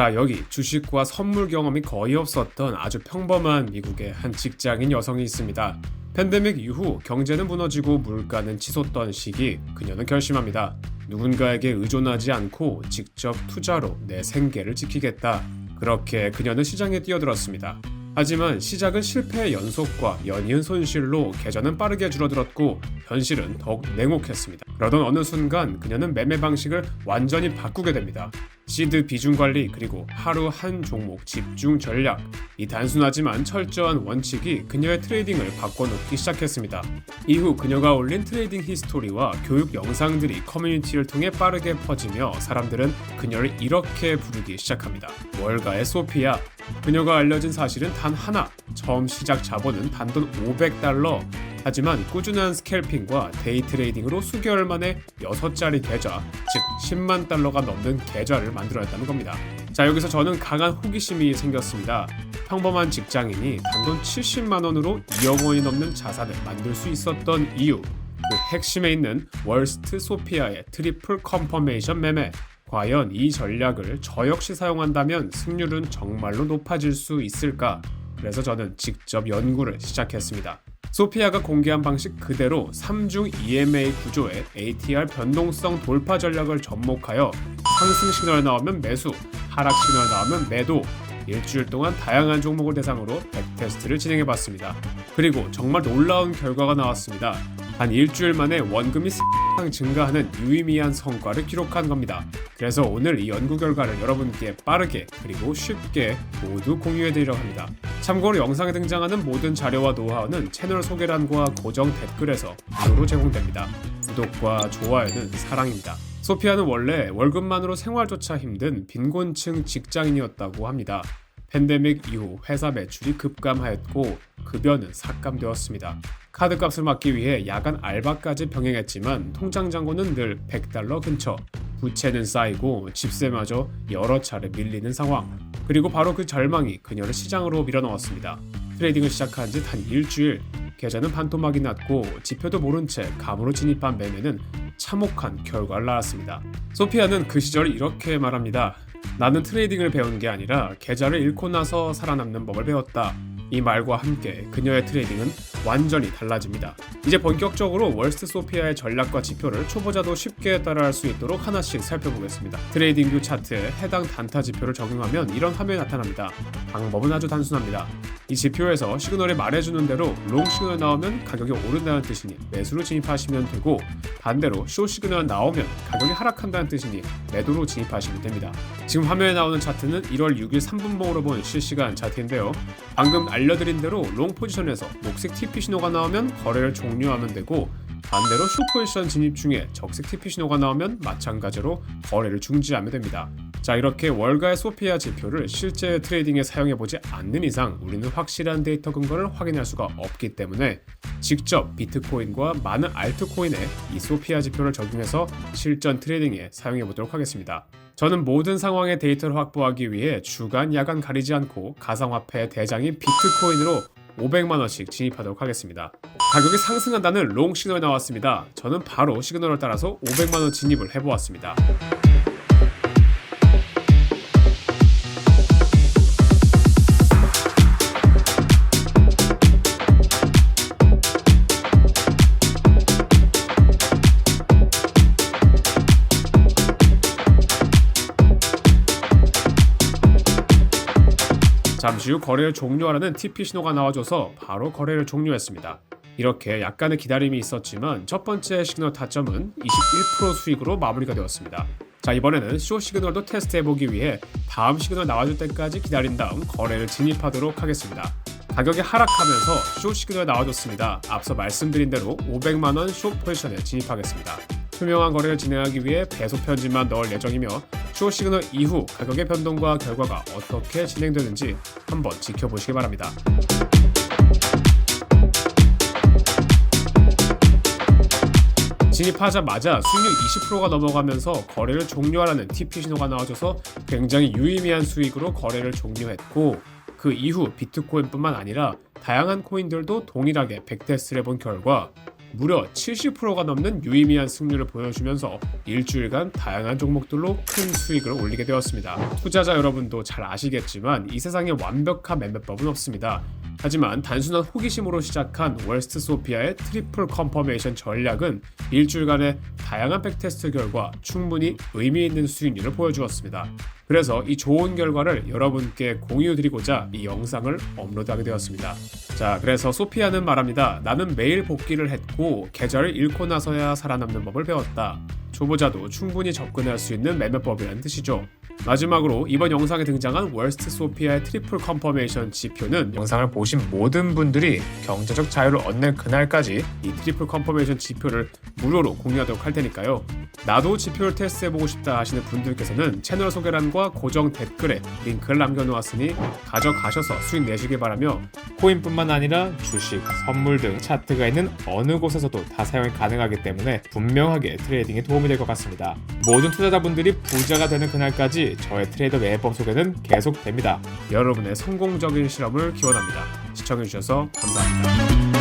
자, 여기 주식과 선물 경험이 거의 없었던 아주 평범한 미국의 한 직장인 여성이 있습니다. 팬데믹 이후 경제는 무너지고 물가는 치솟던 시기 그녀는 결심합니다. 누군가에게 의존하지 않고 직접 투자로 내 생계를 지키겠다. 그렇게 그녀는 시장에 뛰어들었습니다. 하지만 시작은 실패의 연속과 연이은 손실로 계좌는 빠르게 줄어들었고 현실은 더욱 냉혹했습니다. 그러던 어느 순간 그녀는 매매 방식을 완전히 바꾸게 됩니다. 시드 비중 관리 그리고 하루 한 종목 집중 전략 이 단순하지만 철저한 원칙이 그녀의 트레이딩을 바꿔놓기 시작했습니다. 이후 그녀가 올린 트레이딩 히스토리와 교육 영상들이 커뮤니티를 통해 빠르게 퍼지며 사람들은 그녀를 이렇게 부르기 시작합니다. 월가의 소피아 그녀가 알려진 사실은 단 하나 처음 시작 자본은 단돈 500달러 하지만 꾸준한 스캘핑과 데이 트레이딩으로 수개월 만에 6자리 계좌, 즉 10만 달러가 넘는 계좌를 만들어냈다는 겁니다. 자, 여기서 저는 강한 호기심이 생겼습니다. 평범한 직장인이 단돈 70만 원으로 2억 원이 넘는 자산을 만들 수 있었던 이유. 그 핵심에 있는 월스트 소피아의 트리플 컨퍼메이션 매매. 과연 이 전략을 저 역시 사용한다면 승률은 정말로 높아질 수 있을까? 그래서 저는 직접 연구를 시작했습니다. 소피아가 공개한 방식 그대로 3중 EMA 구조의 ATR 변동성 돌파 전략을 접목하여 상승 시그널 나오면 매수, 하락 시그널 나오면 매도, 일주일 동안 다양한 종목을 대상으로 백테스트를 진행해 봤습니다. 그리고 정말 놀라운 결과가 나왔습니다. 한 일주일 만에 원금이 상 증가하는 유의미한 성과를 기록한 겁니다. 그래서 오늘 이 연구 결과를 여러분께 빠르게 그리고 쉽게 모두 공유해 드리려고 합니다. 참고로 영상에 등장하는 모든 자료와 노하우는 채널 소개란과 고정 댓글에서 무료로 제공됩니다. 구독과 좋아요는 사랑입니다. 소피아는 원래 월급만으로 생활조차 힘든 빈곤층 직장인이었다고 합니다. 팬데믹 이후 회사 매출이 급감하였고 급여는 삭감되었습니다. 카드값을 막기 위해 야간 알바까지 병행했지만 통장 잔고는 늘 100달러 근처. 부채는 쌓이고 집세마저 여러 차례 밀리는 상황. 그리고 바로 그 절망이 그녀를 시장으로 밀어넣었습니다. 트레이딩을 시작한 지한 일주일. 계좌는 반토막이 났고 지표도 모른 채 감으로 진입한 매매는 참혹한 결과를 낳았습니다. 소피아는 그 시절 이렇게 말합니다. 나는 트레이딩을 배운 게 아니라 계좌를 잃고 나서 살아남는 법을 배웠다. 이 말과 함께 그녀의 트레이딩은 완전히 달라집니다. 이제 본격적으로 월스트 소피아의 전략과 지표를 초보자도 쉽게 따라할 수 있도록 하나씩 살펴보겠습니다. 트레이딩 뷰 차트에 해당 단타 지표를 적용하면 이런 화면이 나타납니다. 방법은 아주 단순합니다. 이 지표에서 시그널이 말해주는 대로 롱 시그널 나오면 가격이 오른다는 뜻이니 매수로 진입하시면 되고 반대로 쇼 시그널 나오면 가격이 하락한다는 뜻이니 매도로 진입하시면 됩니다. 지금 화면에 나오는 차트는 1월 6일 3분봉으로 본 실시간 차트인데요. 방금 알려드린 대로 롱 포지션에서 녹색 TP 신호가 나오면 거래를 종료하면 되고 반대로 쇼 포지션 진입 중에 적색 TP 신호가 나오면 마찬가지로 거래를 중지하면 됩니다. 자 이렇게 월가의 소피아 지표를 실제 트레이딩에 사용해 보지 않는 이상 우리는 확실한 데이터 근거를 확인할 수가 없기 때문에 직접 비트코인과 많은 알트코인에 이 소피아 지표를 적용해서 실전 트레이딩에 사용해 보도록 하겠습니다. 저는 모든 상황의 데이터를 확보하기 위해 주간, 야간 가리지 않고 가상화폐 대장인 비트코인으로 500만 원씩 진입하도록 하겠습니다. 가격이 상승한다는 롱 시그널이 나왔습니다. 저는 바로 시그널을 따라서 500만 원 진입을 해보았습니다. 잠시 후 거래를 종료하라는 TP 신호가 나와줘서 바로 거래를 종료했습니다. 이렇게 약간의 기다림이 있었지만 첫 번째 시그널 타점은 21% 수익으로 마무리가 되었습니다. 자 이번에는 쇼 시그널도 테스트해보기 위해 다음 시그널 나와줄 때까지 기다린 다음 거래를 진입하도록 하겠습니다. 가격이 하락하면서 쇼 시그널 나와줬습니다. 앞서 말씀드린 대로 500만원 쇼 포지션에 진입하겠습니다. 투명한 거래를 진행하기 위해 배속 편지만 넣을 예정이며 쇼 시그널 이후 가격의 변동과 결과가 어떻게 진행되는지 한번 지켜보시기 바랍니다. 진입하자마자 수익률 20%가 넘어가면서 거래를 종료하라는 TP 신호가 나와줘서 굉장히 유의미한 수익으로 거래를 종료했고 그 이후 비트코인뿐만 아니라 다양한 코인들도 동일하게 백테스트를 해본 결과 무려 70%가 넘는 유의미한 승률을 보여주면서 일주일간 다양한 종목들로 큰 수익을 올리게 되었습니다. 투자자 여러분도 잘 아시겠지만 이 세상에 완벽한 매매법은 없습니다. 하지만 단순한 호기심으로 시작한 월스트 소피아의 트리플 컨퍼메이션 전략은 일주일간의 다양한 백테스트 결과 충분히 의미 있는 수익률을 보여주었습니다. 그래서 이 좋은 결과를 여러분께 공유드리고자 이 영상을 업로드하게 되었습니다. 자, 그래서 소피아는 말합니다. 나는 매일 복귀를 했고 계절을 잃고 나서야 살아남는 법을 배웠다. 초보자도 충분히 접근할 수 있는 매매법이라는 뜻이죠. 마지막으로 이번 영상에 등장한 월스트 소피아의 트리플 컨퍼메이션 지표는 영상을 보신 모든 분들이 경제적 자유를 얻는 그날까지 이 트리플 컨퍼메이션 지표를 무료로 공유하도록 할 테니까요. 나도 지표를 테스트해보고 싶다 하시는 분들께서는 채널 소개란과 고정 댓글에 링크를 남겨놓았으니 가져가셔서 수익 내시길 바라며 코인뿐만 아니라 주식, 선물 등 차트가 있는 어느 곳에서도 다 사용이 가능하기 때문에 분명하게 트레이딩에 도움이 될 것 같습니다. 모든 투자자분들이 부자가 되는 그날까지 저의 트레이더 매매법 소개는 계속됩니다. 여러분의 성공적인 실험을 기원합니다. 시청해주셔서 감사합니다.